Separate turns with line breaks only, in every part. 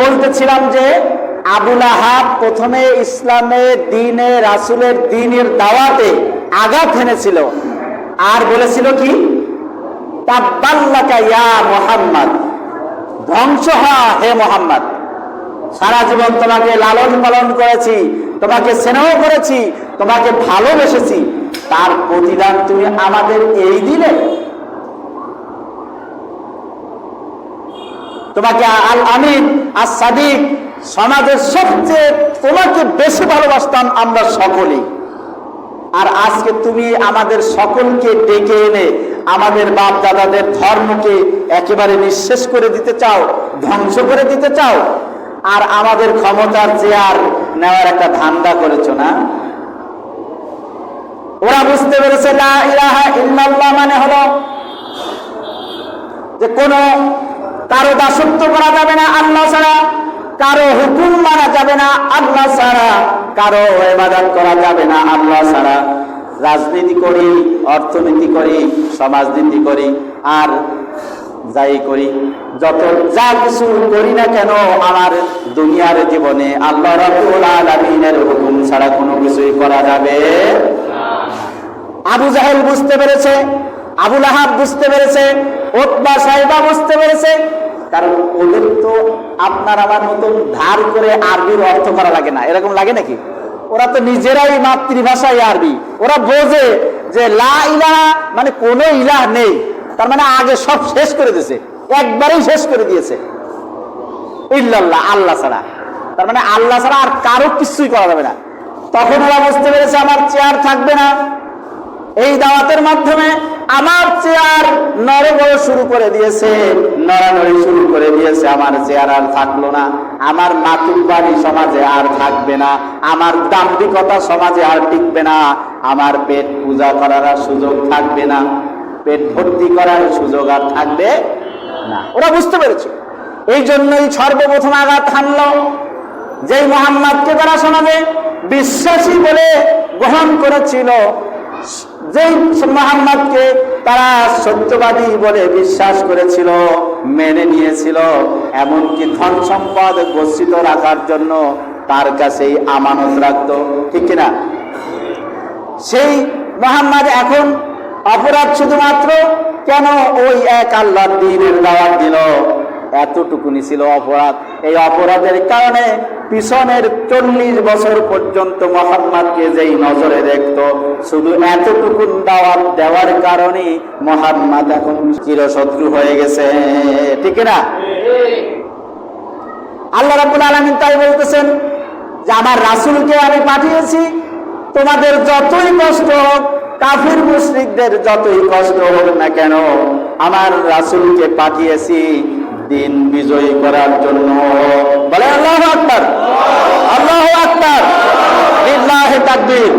বলতেছিলাম যে আবুল আহাব প্রথমে ইসলামের দিনে, রাসুলের দিনের দাওয়াতে আঘাত এনেছিল। আর বলেছিল কি? ধ্বংস হ হে মোহাম্মদ। সারা জীবন তোমাকে লালন পালন করেছি, তোমাকে স্নেহ করেছি, তোমাকে ভালোবেসেছি। তার প্রতিদান তুমি আমাদের এই দিলে তোমাকে আল আমিন আর সাদিক সমাজের সবচেয়ে তোমাকে বেশি ভালোবাসতাম আমরা সকলেই। আর আজকে তুমি আমাদের সকলকে ডেকে এনে আমাদের বাপ দাদাদের ধর্মকে একেবারে নিঃশেষ করে দিতে চাও, ধ্বংস করে দিতে চাও, আর আমাদের ক্ষমতার চেয়ার নেওয়ার একটা ধান্দা করেছ না? ওরা বুঝতে পেরেছে, লা ইলাহা ইল্লাল্লাহ মানে হলো যে কোনো কারও দাসত্ব করা যাবে না আল্লাহ ছাড়া, কারও হুকুম মানা যাবে না আল্লাহ ছাড়া, কারও এবাদত করা যাবে না আল্লাহ ছাড়া। রাজনীতি করি, অর্থনীতি করি, সমাজনীতি করি, আর যাই করি, যত যা কিছু করি না কেন আমার দুনিয়ার জীবনে আল্লাহ আলামিনের হুকুম ছাড়া কোনো কিছুই করা যাবে আবু জাহেল বুঝতে পেরেছে আবুল আহাব বুঝতে পেরেছে, ওতবা সাহেবা বুঝতে পেরেছে কারণ ওদের তো আপনার আমার মতন ধার করে আরবির অর্থ করা লাগে না। এরকম লাগে নাকি? ওরা তো নিজেরাই মাতৃভাষায় আরবি। ওরা বোঝে যে লা ইলা মানে কোনো ইলাহ নেই। তার মানে আগে সব শেষ করে দিয়েছে। একবারেই শেষ করে দিয়েছে। ইল্লাল্লাহ, আল্লাহ ছাড়া। তার মানে আল্লাহ ছাড়া আর কারও কিছুই করা যাবে না। তখন ওরা বুঝতে পেরেছে আমার চেয়ার থাকবে না। এই দাওয়াতের মাধ্যমে আমার চেয়ার নড়বড় শুরু করে দিয়েছে। নড়ানড়ি শুরু করে দিয়েছে, আমার চেয়ার আর থাকল না, আমার মাতুর বাড়ি সমাজে আর থাকবে না, আমার দাম্ভিকতা সমাজে আর টিকবে না, আমার পেট পূজা করার আর সুযোগ থাকবে না, পেট ভর্তি করার সুযোগ আর থাকবে না। ওরা বুঝতে পেরেছে। এই জন্যই সর্বপ্রথম আঘাত হানলো। যেই মোহাম্মদকে তারা সমাজে বিশ্বাসী বলে গ্রহণ করেছিল, যেই মোহাম্মদকে তারা সত্যবাদী বলে বিশ্বাস করেছিল, মেনে নিয়েছিল, এমনকি ধন সম্পদ গচ্ছিত রাখার জন্য তার কাছেই আমানত রাখত, ঠিক কিনা? সেই মোহাম্মদ এখন অপরাধ শুধুমাত্র কেন ওই এক আল্লাহ দিনের দাওয়াত দিল? এতটুকুনি ছিল অপরাধ। এই অপরাধের কারণে পিছনের চল্লিশ বছর পর্যন্ত মোহাম্মদকে যেই নজরে দেখত, শুধু এতটুকুন দাওয়াত দেওয়ার কারণে মোহাম্মদ এখন চিরশত্রু হয়ে গেছে। ঠিক না আল্লাহ রাবুল আলমিন তাই বলতেছেন যে, আমার রাসুলকে আমি পাঠিয়েছি। তোমাদের যতই কষ্ট হোক, কাফির মুশরিকদের যতই কষ্ট হোক না কেন, আমার রাসুলকে পাঠিয়েছি। দিন বিজয়ী করার জন্য। বলে আল্লাহ আল্লাহ ইল্লাহে তাকবীর।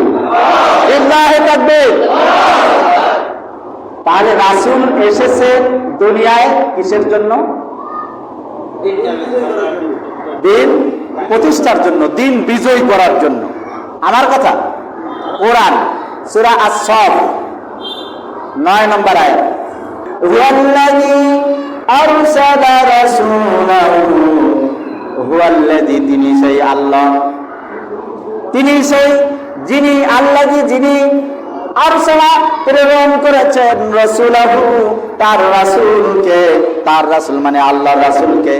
ইল্লাহে তাকবীর। তাহলে রাসুল এসেছে দুনিয়ায় কিসের জন্য? দিন প্রতিষ্ঠার জন্য, দিন বিজয়ী করার জন্য। আমার কথা, কোরআন, সুরা আসফ নয় নম্বর আয় আরসালা রাসূলাহু, হুয়াল্লাযী তিনি সেই আল্লাহ। তিনি সেই যিনি আল্লাহজি যিনি আরসালা প্রেরণ করেছেন রাসূলাহু, তার রাসূলকে, তার রাসূল মানে আল্লাহর রাসূলকে।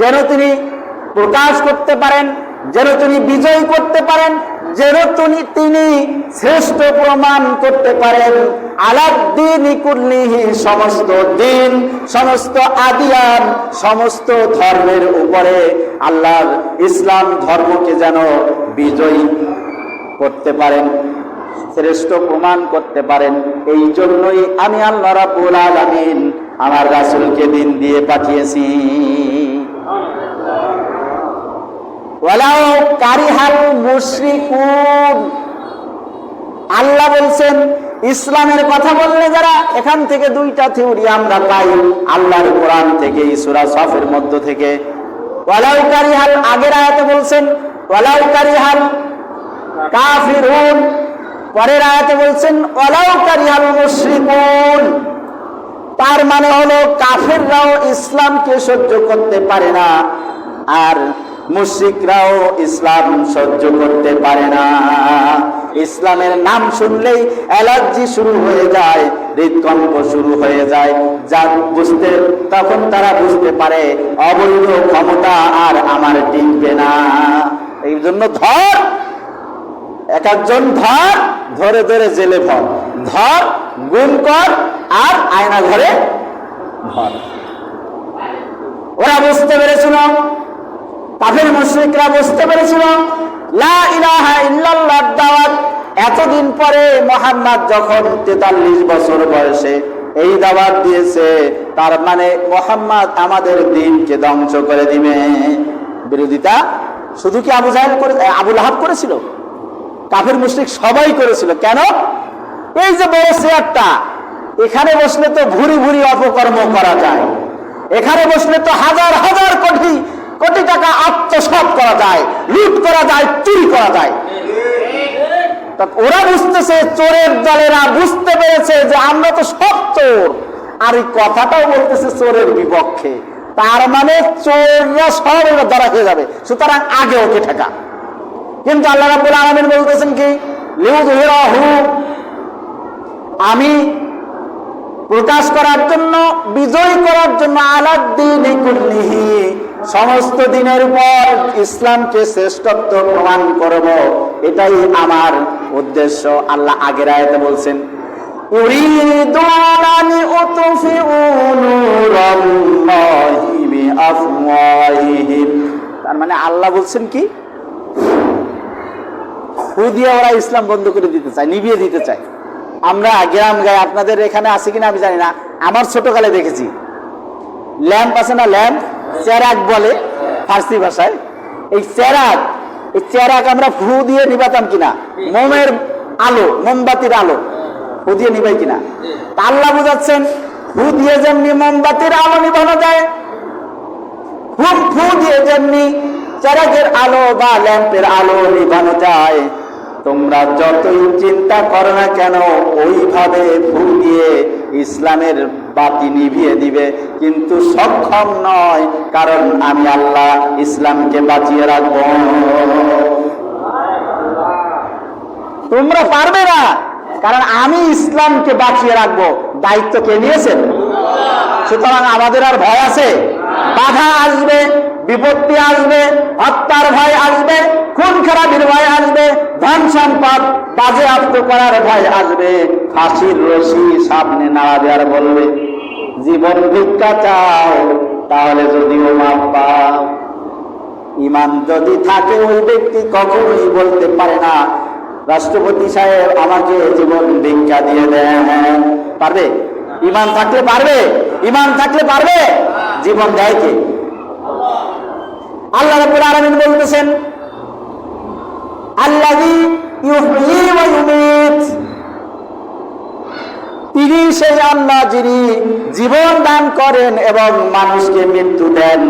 যেন তিনি প্রকাশ করতে পারেন, যেন তিনি বিজয় করতে পারেন যেন তিনি শ্রেষ্ঠ প্রমাণ করতে পারেন, আলাদ্দিন কুল্লিহি সমস্ত দিন, সমস্ত আদিয়ান, সমস্ত ধর্মের উপরে আল্লাহর ইসলাম ধর্মকে যেন বিজয়ী করতে পারেন, শ্রেষ্ঠ প্রমাণ করতে পারেন, এই জন্যই আমি আল্লাহ রাব্বুল আলামিন আমার রাসূলকে দিন দিয়ে পাঠিয়েছি। ওয়ালাউ কারিহাল মুশরিকুন। আল্লাহ বলছেন, ইসলামের কথা বললে যারা এখান থেকে দুইটা থিওরি আমরা পাই, আল্লাহর কোরআন থেকে সূরা সফের মধ্য থেকে। ওয়ালাউ আগের আয়াতে বলছেন, ওয়ালাউ কারিহাল কাফিরুন। পরের আয়াতে বলছেন, ওয়ালাউ কারিহাল মুশরিকুন। তার মানে হলো, কাফেররাও ইসলামকে সহ্য করতে পারে না। আর মুশরিকরাও ইসলাম সহ্য করতে পারে না। ইসলামের নাম শুনলেই অ্যালার্জি শুরু হয়ে যায়, হৃদকম্প শুরু হয়ে যায়। যা বুঝতে, তখন তারা বুঝতে পারে, অবৈধ ক্ষমতা আর আমার টিকবে না। এই জন্য ধর, এক একজন ধর, ধরে ধরে জেলে ভর। ধর, গুম কর আর আয়না ঘরে ভর। ওরা বুঝতে পেরেছিল কাফের মুশরিকরা বুঝতে পেরেছিল দাওয়াত। এতদিন পরে মোহাম্মদ যখন তেতাল্লিশ বছর বয়সে এই দাওয়াত দিয়েছে, তার মানে মোহাম্মদ আমাদের দিনকে ধ্বংস করে দিবে। বিরোধিতা শুধু কি আবু জাহেল করে আবুল আহাব করেছিল? কাফের মুশরিক সবাই করেছিল। কেন? এই যে বড় চেয়ারটা এখানে বসলে তো ভুরি ভুরি অপকর্ম করা যায়। এখানে বসলে তো হাজার হাজার কোটি কোটি টাকা আত্মসাৎ করা যায়, লুট করা যায়, চুরি করা যায়। ওরা বুঝতেছে, চোরের দলেরা বুঝতে পেরেছে যে আমরা তো সব চোর। আর এই কথাটাও বলতেছে চোরের বিপক্ষে। তার মানে চোররা সব ধরা খেয়ে যাবে। সুতরাং আগে ওকে ঠেকা। কিন্তু আল্লাহ রাব্বুল আলামিন বলতেছেন কি? আমি প্রকাশ করার জন্য, বিজয় করার জন্য আলাদ্দিন কুল্লিহি। সমস্ত দিনের পর ইসলামকে শ্রেষ্ঠত্ব প্রমাণ করব, এটাই আমার উদ্দেশ্য। আল্লাহ আগের আয়তে বলছেন তার মানে আল্লাহ বলছেন কি? দিয়ে ওরা ইসলাম বন্ধ করে দিতে চায়, নিভিয়ে দিতে চায়। আমরা গ্রাম গায়ে আপনাদের এখানে আছে কিনা আমি জানি না। আমার ছোটকালে দেখেছি। ল্যাম্প আছে না ল্যাম্প? চেরাক বলে ফার্সি ভাষায়। এই চেরাক এই চেরাক আমরা ফু দিয়ে নিবাতাম কিনা? মোমের আলো, মোমবাতির আলো ফু দিয়ে নিবাই কিনা? আল্লাহ বুঝাচ্ছেন ফু দিয়ে যেমনি মোমবাতির আলো নিভানো যায় ফু ফু দিয়ে যেমনি চেরাকের আলো বা ল্যাম্পের আলো নিভানো যায়, তোমরা যতই চিন্তা করো না কেন, ওইভাবে ফু দিয়ে ইসলামের বাতি নিভিয়ে দিবে। কিন্তু সক্ষম নয়, কারণ আমি আল্লাহ ইসলামকে বাঁচিয়ে রাখব। তোমরা পারবে না, কারণ আমি ইসলামকে বাঁচিয়ে রাখব। দায়িত্ব কে নিয়েছেন সুতরাং আমাদের আর ভয় আছে। বাধা আসবে, বিপত্তি আসবে, হত্যার ভয় আসবে খুন খারাপের ভয় আসবে ধন সম্পদ বাজে আপ্ত করার ভয় আসবে। ফাঁসির রশি সামনে নাড়া দেওয়ার বলবে জীবন ভিক্ষা চাও, তাহলে যদিও মাপ পাও। ইমান যদি থাকে, ওই ব্যক্তি কখনোই বলতে পারে না, রাষ্ট্রপতি সাহেব, আমাকে জীবন ভিক্ষা দিয়ে দেন। পারবে? ইমান থাকলে পারবে? ইমান থাকলে পারবে? জীবন দেয় কে? আল্লাহ রাব্বুল আলামিন বলতেছেন, আল্লাযী সেই আল্লাহ যিনি জীবন দান করেন এবং মানুষকে মৃত্যু দেন।